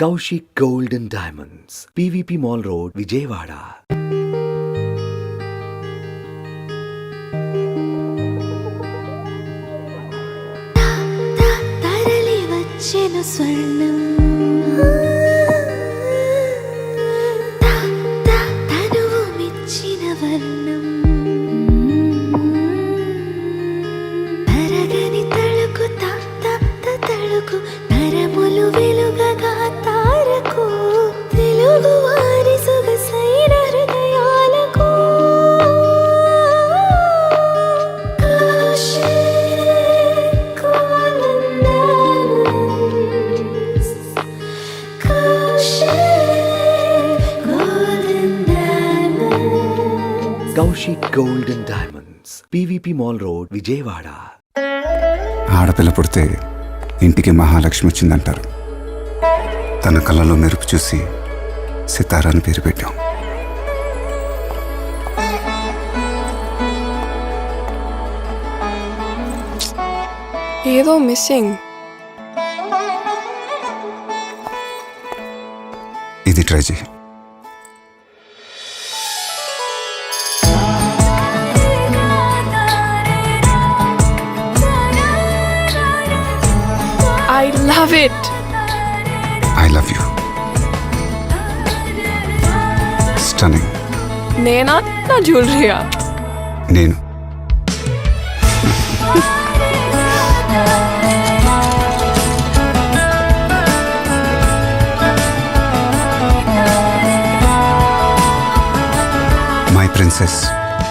Kaushik gold and diamonds PVP mall road Vijayawada తరలి వచ్చెను స్వర్ణం. త- త- తనువు మెచ్చిన వర్ణం. తళుకు త- తప్త తళుకు నరములు Kaushik gold and diamonds PVP mall road Vijayawada ఆడపిల్ల పుడితే ఇంటికి మహాలక్ష్మి వచ్చిందంటారు. తన కళ్ళలో మెరుపు చూసి సితారా అని పేరు పెట్టాం. ఏదో మిస్సింగ్. ఇది ట్రై చేయి. I love it I love you stunning నేనా? నా జ్యువెలరీయా? నేను. My princess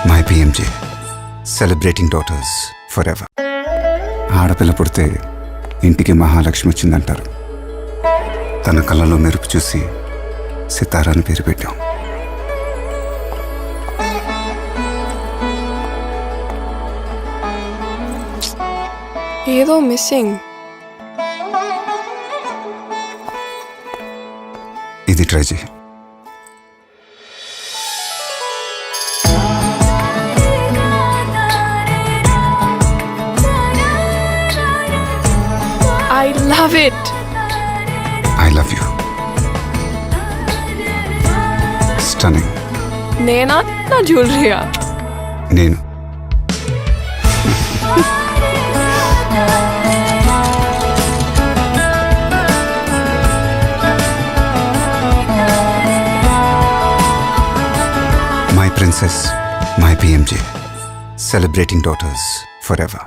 my PMJ celebrating daughters forever ఆడపిల్ల పుడితే ఇంటికి మహాలక్ష్మి వచ్చిందంటారు. తన కళ్ళలో మెరుపు చూసి సితారా అని పేరు పెట్టాం. ఏదో మిస్సింగ్. ఇది ట్రై చేయి. I love it I love you stunning నేనా నా జ్యువెలరీయా నేను my princess my PMJ celebrating daughters forever